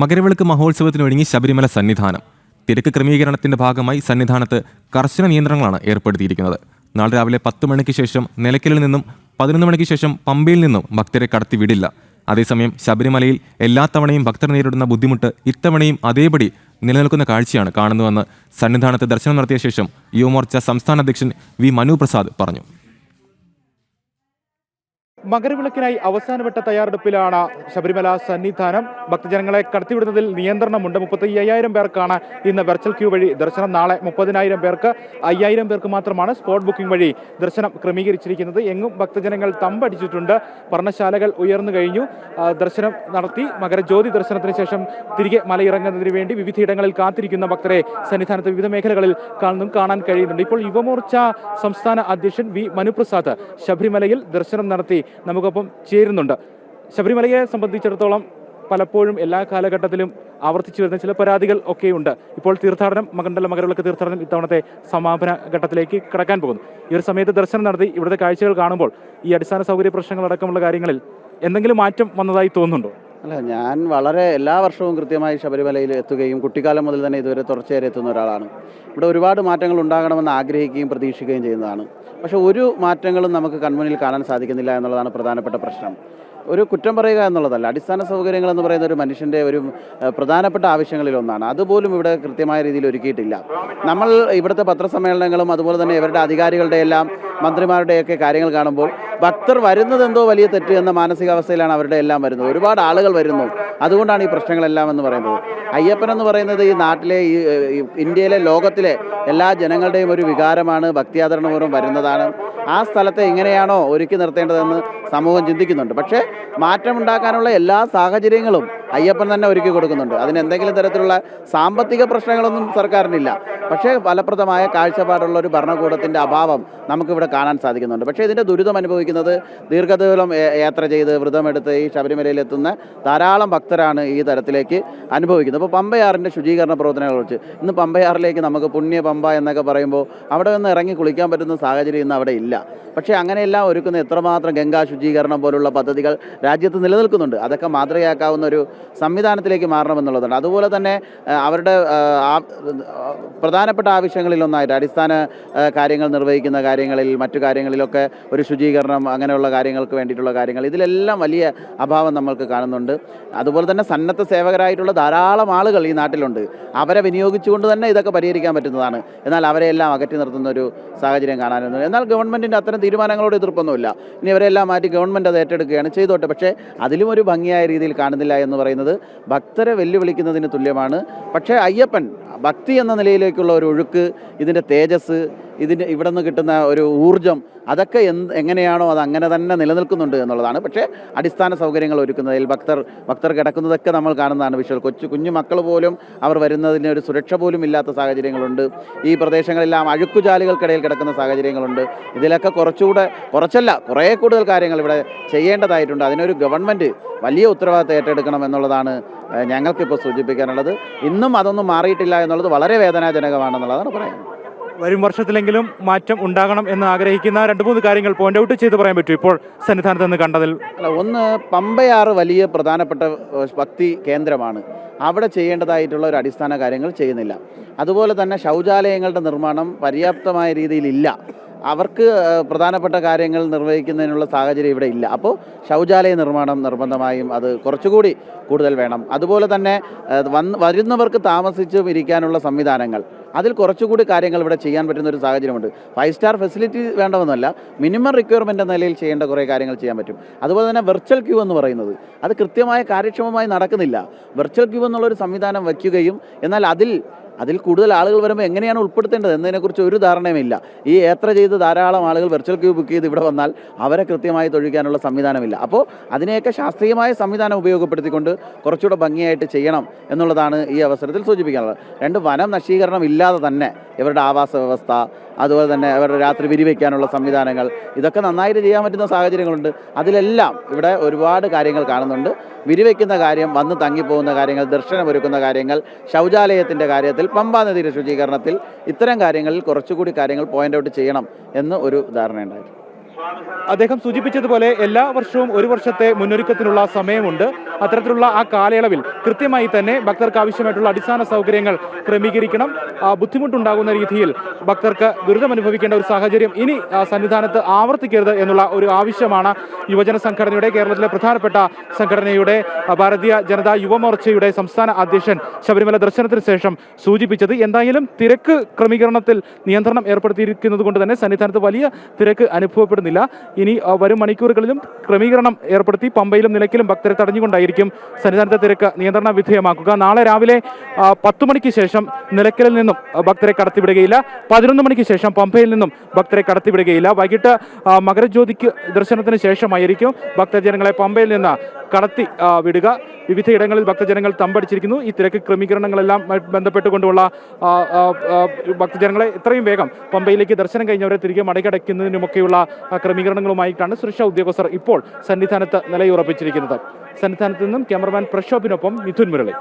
മകരവിളക്ക് മഹോത്സവത്തിനൊരുങ്ങി ശബരിമല സന്നിധാനം. തിരക്ക് ക്രമീകരണത്തിന്റെ ഭാഗമായി സന്നിധാനത്ത് കർശന നിയന്ത്രണങ്ങളാണ് ഏർപ്പെടുത്തിയിരിക്കുന്നത്. നാളെ രാവിലെ പത്ത് മണിക്ക് ശേഷം നിലയ്ക്കലിൽ നിന്നും പതിനൊന്ന് മണിക്ക് ശേഷം പമ്പയിൽ നിന്നും ഭക്തരെ കടത്തിവിടില്ല അതേസമയം ശബരിമലയിൽ എല്ലാ തവണയും ഭക്തർ നേരിടുന്ന ബുദ്ധിമുട്ട് ഇത്തവണയും അതേപടി നിലനിൽക്കുന്ന കാഴ്ചയാണ് കാണുന്നുവെന്ന് സന്നിധാനത്ത് ദർശനം നടത്തിയ ശേഷം യുവമോർച്ച സംസ്ഥാന അധ്യക്ഷൻ വി മനു പ്രസാദ് പറഞ്ഞു. മകരവിളക്കിനായി അവസാനവട്ട തയ്യാറെടുപ്പിലാണ് ശബരിമല സന്നിധാനം. ഭക്തജനങ്ങളെ കടത്തിവിടുന്നതിൽ നിയന്ത്രണമുണ്ട്. മുപ്പത്തി അയ്യായിരം പേർക്കാണ് ഇന്ന് വെർച്വൽ ക്യൂ വഴി ദർശനം. നാളെ മുപ്പതിനായിരം പേർക്ക് അയ്യായിരം പേർക്ക് മാത്രമാണ് സ്പോട്ട് ബുക്കിംഗ് വഴി ദർശനം ക്രമീകരിച്ചിരിക്കുന്നത്. എങ്ങും ഭക്തജനങ്ങൾ തമ്പടിച്ചിട്ടുണ്ട്. പർണശാലകൾ ഉയർന്നു കഴിഞ്ഞു. ദർശനം നടത്തി. മകരജ്യോതി ദർശനത്തിന് ശേഷം തിരികെ മലയിറങ്ങുന്നതിന് വേണ്ടി വിവിധയിടങ്ങളിൽ കാത്തിരിക്കുന്ന ഭക്തരെ സന്നിധാനത്തെ വിവിധ മേഖലകളിൽ കാണും കാണാൻ കഴിയുന്നുണ്ട്. ഇപ്പോൾ യുവമോർച്ച സംസ്ഥാന അധ്യക്ഷൻ വി. മനുപ്രസാദ് ശബരിമലയിൽ ദർശനം നടത്തി. നമുക്കൊപ്പം ചേരുന്നുണ്ട്. ശബരിമലയെ സംബന്ധിച്ചിടത്തോളം പലപ്പോഴും എല്ലാ കാലഘട്ടത്തിലും ആവർത്തിച്ചു വരുന്ന ചില പരാതികൾ ഒക്കെയുണ്ട്. ഇപ്പോൾ തീർത്ഥാടനം മകണ്ഡല മകരവിളക്ക് തീർത്ഥാടനം ഇത്തവണത്തെ സമാപന ഘട്ടത്തിലേക്ക് കടക്കാൻ പോകുന്നു. ഈ ഒരു സമയത്ത് ദർശനം നടത്തി ഇവിടുത്തെ കാഴ്ചകൾ കാണുമ്പോൾ ഈ അടിസ്ഥാന സൗകര്യ പ്രശ്നങ്ങളടക്കമുള്ള കാര്യങ്ങളിൽ എന്തെങ്കിലും മാറ്റം വന്നതായി തോന്നുന്നുണ്ടോ? അല്ല ഞാൻ വളരെ എല്ലാ വർഷവും കൃത്യമായി ശബരിമലയിൽ എത്തുകയും കുട്ടിക്കാലം മുതൽ തന്നെ ഇതുവരെ തുടർച്ചയായി എത്തുന്ന ഒരാളാണ്. ഇവിടെ ഒരുപാട് മാറ്റങ്ങൾ ഉണ്ടാകണമെന്ന് ആഗ്രഹിക്കുകയും പ്രതീക്ഷിക്കുകയും ചെയ്യുന്നതാണ്. പക്ഷേ ഒരു മാറ്റങ്ങളും നമുക്ക് കൺമുന്നിൽ കാണാൻ സാധിക്കുന്നില്ല എന്നുള്ളതാണ് പ്രധാനപ്പെട്ട പ്രശ്നം. ഒരു കുറ്റം പറയുക എന്നുള്ളതല്ല. അടിസ്ഥാന സൗകര്യങ്ങൾ എന്ന് പറയുന്ന ഒരു മനുഷ്യന്റെ ഒരു പ്രധാനപ്പെട്ട ആവശ്യങ്ങളിൽ ഒന്നാണ് അതുപോലും ഇവിടെ കൃത്യമായ രീതിയിൽ ഒരുക്കിയിട്ടില്ല. നമ്മൾ ഇവിടുത്തെ പത്രസമ്മേളനങ്ങളും അതുപോലെ തന്നെ ഇവരുടെ അധികാരികളുടെ എല്ലാം മന്ത്രിമാരുടെയൊക്കെ കാര്യങ്ങൾ കാണുമ്പോൾ ഭക്തർ വരുന്നത് എന്തോ വലിയ തെറ്റ് എന്ന മാനസികാവസ്ഥയിലാണ് അവരുടെ എല്ലാം വരുന്നത്. ഒരുപാട് ആളുകൾ വരുന്നു. അതുകൊണ്ടാണ് ഈ പ്രശ്നങ്ങളെല്ലാം എന്ന് പറയുന്നത്. അയ്യപ്പൻ എന്ന് പറയുന്നത് ഈ നാട്ടിലെ ഈ ഇന്ത്യയിലെ ലോകത്തിലെ എല്ലാ ജനങ്ങളുടെയും ഒരു വികാരമാണ് ഭക്തിയാദരണപൂർവം വരുന്നതാണ്. ആ സ്ഥലത്തെ എങ്ങനെയാണോ ഒരുക്കി നിർത്തേണ്ടതെന്ന് സമൂഹം ചിന്തിക്കുന്നുണ്ട്. പക്ഷേ മാറ്റമുണ്ടാക്കാനുള്ള എല്ലാ സാഹചര്യങ്ങളും അയ്യപ്പൻ തന്നെ ഒരുക്കി കൊടുക്കുന്നുണ്ട്. അതിന് എന്തെങ്കിലും തരത്തിലുള്ള സാമ്പത്തിക പ്രശ്നങ്ങളൊന്നും സർക്കാരിനില്ല. പക്ഷേ ഫലപ്രദമായ കാഴ്ചപ്പാടുള്ള ഒരു ഭരണകൂടത്തിന്റെ അഭാവം നമുക്കിവിടെ കാണാൻ സാധിക്കുന്നുണ്ട്. പക്ഷേ ഇതിന്റെ ദുരിതം അനുഭവിക്കുന്നത് ദീർഘദൂരം യാത്ര ചെയ്ത് വ്രതമെടുത്ത് ഈ ശബരിമലയിൽ എത്തുന്ന ധാരാളം ഭക്തരാണ് ഈ തരത്തിലേക്ക് അനുഭവിക്കുന്നത്. അപ്പോൾ പമ്പയാറിന്റെ ശുചീകരണ പ്രവർത്തനങ്ങളെ കുറിച്ച് ഇന്ന് പമ്പയാറിലേക്ക് നമുക്ക് പുണ്യ പമ്പ എന്നൊക്കെ പറയുമ്പോൾ അവിടെ നിന്ന് ഇറങ്ങി കുളിക്കാൻ പറ്റുന്ന സാഹചര്യം ഇന്ന് അവിടെ ഇല്ല. പക്ഷേ അങ്ങനെയെല്ലാം ഒരുക്കുന്ന എത്രമാത്രം ഗംഗാ ശുചീകരണം പോലുള്ള പദ്ധതികൾ രാജ്യത്ത് നിലനിൽക്കുന്നുണ്ട്. അതൊക്കെ മാതൃകയാക്കാവുന്ന ഒരു സംവിധാനത്തിലേക്ക് മാറണമെന്നുള്ളതാണ്. അതുപോലെ തന്നെ അവരുടെ പ്രധാനപ്പെട്ട ആവശ്യങ്ങളിലൊന്നായിട്ട് അടിസ്ഥാന കാര്യങ്ങൾ നിർവഹിക്കുന്ന കാര്യങ്ങളിൽ മറ്റു കാര്യങ്ങളിലൊക്കെ ഒരു ശുചീകരണം അങ്ങനെയുള്ള കാര്യങ്ങൾക്ക് വേണ്ടിയിട്ടുള്ള കാര്യങ്ങൾ ഇതിലെല്ലാം വലിയ അഭാവം നമ്മൾക്ക് കാണുന്നുണ്ട്. അതുപോലെ തന്നെ സന്നദ്ധ സേവകരായിട്ടുള്ള ധാരാളം ആളുകൾ ഈ നാട്ടിലുണ്ട്. അവരെ വിനിയോഗിച്ചുകൊണ്ട് തന്നെ ഇതൊക്കെ പരിഹരിക്കാൻ പറ്റുന്നതാണ്. എന്നാൽ അവരെല്ലാം അകറ്റി നിർത്തുന്ന ഒരു സാഹചര്യം കാണാനുണ്ട്. എന്നാൽ ഗവൺമെന്റിന്റെ അത്തരം തീരുമാനങ്ങളോട് എതിർപ്പൊന്നുമില്ല. ഇനി ഇവരെല്ലാം മാറ്റി ഗവൺമെന്റ് അത് ഏറ്റെടുക്കുകയാണ് ചെയ്തോട്ടെ. പക്ഷേ അതിലും ഒരു ഭംഗിയായ രീതിയിൽ കാണുന്നില്ല എന്ന് പറയുന്നത് ഭക്തരെ വെല്ലുവിളിക്കുന്നതിന് തുല്യമാണ്. പക്ഷേ അയ്യപ്പൻ ഭക്തി എന്ന നിലയിലേക്കുള്ള ഒരു ഒഴുക്ക് ഇതിന്റെ തേജസ് ഇതിന്റെ ഇവിടെ നിന്ന് കിട്ടുന്ന ഒരു ഊർജം അതൊക്കെ എന്ത് എങ്ങനെയാണോ അത് അങ്ങനെ തന്നെ നിലനിൽക്കുന്നുണ്ട് എന്നുള്ളതാണ്. പക്ഷേ അടിസ്ഥാന സൗകര്യങ്ങൾ ഒരുക്കുന്നതിൽ ഭക്തർ ഭക്തർ കിടക്കുന്നതൊക്കെ നമ്മൾ കാണുന്നതാണ് വിഷ്വൽ. കൊച്ചു കുഞ്ഞു മക്കൾ പോലും അവർ വരുന്നതിന് ഒരു സുരക്ഷ പോലും ഇല്ലാത്ത സാഹചര്യങ്ങളുണ്ട്. ഈ പ്രദേശങ്ങളെല്ലാം അഴുക്കുചാലുകൾക്കിടയിൽ കിടക്കുന്ന സാഹചര്യങ്ങളുണ്ട്. ഇതിലൊക്കെ കുറച്ചുകൂടെ കുറച്ചല്ല കുറേ കൂടുതൽ കാര്യങ്ങൾ ഇവിടെ ചെയ്യേണ്ടതായിട്ടുണ്ട്. അതിനൊരു ഗവൺമെന്റ് വലിയ ഉത്തരവാദിത്തം ഏറ്റെടുക്കണം എന്നുള്ളതാണ് ഞങ്ങൾക്കിപ്പോൾ സൂചിപ്പിക്കാനുള്ളത്. ഇന്നും അതൊന്നും മാറിയിട്ടില്ല എന്നുള്ളത് വളരെ വേദനാജനകമാണെന്നുള്ളതാണ് പറയുന്നത്. വരും വർഷത്തിലെങ്കിലും മാറ്റം ഉണ്ടാകണം എന്ന് ആഗ്രഹിക്കുന്ന രണ്ട് മൂന്ന് കാര്യങ്ങൾ പോയിന്റ് ഔട്ട് ചെയ്ത് പറയാൻ പറ്റും ഇപ്പോൾ സന്നിധാനത്ത് നിന്ന് കണ്ടതിൽ. ഒന്ന് പമ്പയാറ് വലിയ പ്രധാനപ്പെട്ട ഭക്തി കേന്ദ്രമാണ്. അവിടെ ചെയ്യേണ്ടതായിട്ടുള്ള ഒരു അടിസ്ഥാന കാര്യങ്ങൾ ചെയ്യുന്നില്ല. അതുപോലെ തന്നെ ശൗചാലയങ്ങളുടെ നിർമ്മാണം പര്യാപ്തമായ രീതിയിലില്ല അവർക്ക് പ്രധാനപ്പെട്ട കാര്യങ്ങൾ നിർവഹിക്കുന്നതിനുള്ള സാഹചര്യം ഇവിടെ ഇല്ല. അപ്പോൾ ശൗചാലയ നിർമ്മാണം നിർബന്ധമായും അത് കുറച്ചുകൂടി കൂടുതൽ വേണം. അതുപോലെ തന്നെ വരുന്നവർക്ക് താമസിച്ച് ഇരിക്കാനുള്ള സംവിധാനങ്ങൾ. അതിൽ കുറച്ചുകൂടി കാര്യങ്ങൾ ഇവിടെ ചെയ്യാൻ പറ്റുന്ന ഒരു സാഹചര്യമുണ്ട്. ഫൈവ് സ്റ്റാർ ഫെസിലിറ്റി വേണ്ടമെന്നല്ല മിനിമം റിക്വയർമെന്റ് എന്ന നിലയിൽ ചെയ്യേണ്ട കുറേ കാര്യങ്ങൾ ചെയ്യാൻ പറ്റും. അതുപോലെ തന്നെ വെർച്വൽ ക്യൂ എന്ന് പറയുന്നത്. അത് കൃത്യമായ കാര്യക്ഷമമായി നടക്കുന്നില്ല. വെർച്വൽ ക്യൂ എന്നുള്ളൊരു സംവിധാനം വയ്ക്കുകയും എന്നാൽ അതിൽ അതിൽ കൂടുതൽ ആളുകൾ വരുമ്പോൾ എങ്ങനെയാണ് ഉൾപ്പെടുത്തേണ്ടത് എന്നതിനെക്കുറിച്ച് ഒരു ധാരണയുമില്ല. ഈ യാത്ര ചെയ്ത് ധാരാളം ആളുകൾ വെർച്വൽ ക്യൂ ബുക്ക് ചെയ്ത് ഇവിടെ വന്നാൽ അവരെ കൃത്യമായി തൊഴിക്കാനുള്ള സംവിധാനമില്ല. അപ്പോൾ അതിനെയൊക്കെ ശാസ്ത്രീയമായ സംവിധാനം ഉപയോഗപ്പെടുത്തിക്കൊണ്ട് കുറച്ചുകൂടെ ഭംഗിയായിട്ട് ചെയ്യണം എന്നുള്ളതാണ് ഈ അവസരത്തിൽ സൂചിപ്പിക്കാനുള്ളത്. രണ്ട് വനം നശീകരണം ഇല്ലാതെ തന്നെ ഇവരുടെ ആവാസ വ്യവസ്ഥ അതുപോലെ തന്നെ അവരുടെ രാത്രി വിരിവയ്ക്കാനുള്ള സംവിധാനങ്ങൾ. ഇതൊക്കെ നന്നായിട്ട് ചെയ്യാൻ പറ്റുന്ന സാഹചര്യങ്ങളുണ്ട്. അതിലെല്ലാം ഇവിടെ ഒരുപാട് കാര്യങ്ങൾ കാണുന്നുണ്ട്. വിരിവയ്ക്കുന്ന കാര്യം വന്ന് തങ്ങിപ്പോകുന്ന കാര്യങ്ങൾ ദർശനമൊരുക്കുന്ന കാര്യങ്ങൾ ശൗചാലയത്തിന്റെ കാര്യത്തിൽ പമ്പാ നദിയുടെ ശുചീകരണത്തിൽ ഇത്തരം കാര്യങ്ങളിൽ കുറച്ചുകൂടി കാര്യങ്ങൾ പോയിന്റ് ഔട്ട് ചെയ്യണം എന്ന് ഒരു ധാരണയുണ്ടായിരുന്നു അദ്ദേഹം സൂചിപ്പിച്ചതുപോലെ എല്ലാ വർഷവും ഒരു വർഷത്തെ മുന്നൊരുക്കത്തിനുള്ള സമയമുണ്ട്. അത്തരത്തിലുള്ള ആ കാലയളവിൽ കൃത്യമായി തന്നെ ഭക്തർക്ക് ആവശ്യമായിട്ടുള്ള അടിസ്ഥാന സൗകര്യങ്ങൾ ക്രമീകരിക്കണം. ബുദ്ധിമുട്ടുണ്ടാകുന്ന രീതിയിൽ ഭക്തർക്ക് ദുരിതം അനുഭവിക്കേണ്ട ഒരു സാഹചര്യം ഇനി സന്നിധാനത്ത് ആവർത്തിക്കരുത് എന്നുള്ള ഒരു ആവശ്യമാണ് യുവജന സംഘടനയുടെ കേരളത്തിലെ പ്രധാനപ്പെട്ട സംഘടനയുടെ ഭാരതീയ ജനതാ യുവമോർച്ചയുടെ സംസ്ഥാന അധ്യക്ഷൻ ശബരിമല ദർശനത്തിന് ശേഷം സൂചിപ്പിച്ചത്. എന്തായാലും തിരക്ക് ക്രമീകരണത്തിൽ നിയന്ത്രണം ഏർപ്പെടുത്തിയിരിക്കുന്നത് കൊണ്ട് തന്നെ സന്നിധാനത്ത് വലിയ തിരക്ക് അനുഭവപ്പെടുന്നില്ല. ഇനി വരും മണിക്കൂറുകളിലും ക്രമീകരണം ഏർപ്പെടുത്തി പമ്പയിലും നിലയ്ക്കലും ഭക്തരെ തടഞ്ഞുകൊണ്ടായിരിക്കും. സന്നിധാനത്തെ തിരക്ക് നിയന്ത്രണ വിധേയമാക്കുക. നാളെ രാവിലെ പത്ത് മണിക്ക് ശേഷം നിലയ്ക്കലിൽ നിന്നും ഭക്തരെ കടത്തിവിടുകയില്ല. പതിനൊന്ന് മണിക്ക് ശേഷം പമ്പയിൽ നിന്നും ഭക്തരെ കടത്തിവിടുകയില്ല. വൈകിട്ട് മകരജ്യോതിക്ക് ദർശനത്തിന് ശേഷമായിരിക്കും ഭക്തജനങ്ങളെ പമ്പയിൽ നിന്ന് കടത്തി വിടുക. വിവിധയിടങ്ങളിൽ ഭക്തജനങ്ങൾ തമ്പടിച്ചിരിക്കുന്നു. ഈ തിരക്ക് ക്രമീകരണങ്ങളെല്ലാം ബന്ധപ്പെട്ടുകൊണ്ടുള്ള ഭക്തജനങ്ങളെ എത്രയും വേഗം പമ്പയിലേക്ക് ദർശനം കഴിഞ്ഞവരെ തിരികെ മടക്കടയ്ക്കുന്നതിനുമൊക്കെയുള്ള ക്രമീകരണങ്ങളുമായിട്ടാണ് സുരക്ഷാ ഉദ്യോഗസ്ഥർ ഇപ്പോൾ സന്നിധാനത്ത് നിലയുറപ്പിച്ചിരിക്കുന്നത്. സന്നിധാനത്ത് നിന്നും ക്യാമറമാൻ പ്രക്ഷോഭിനൊപ്പം മിഥുൻ മുരളി.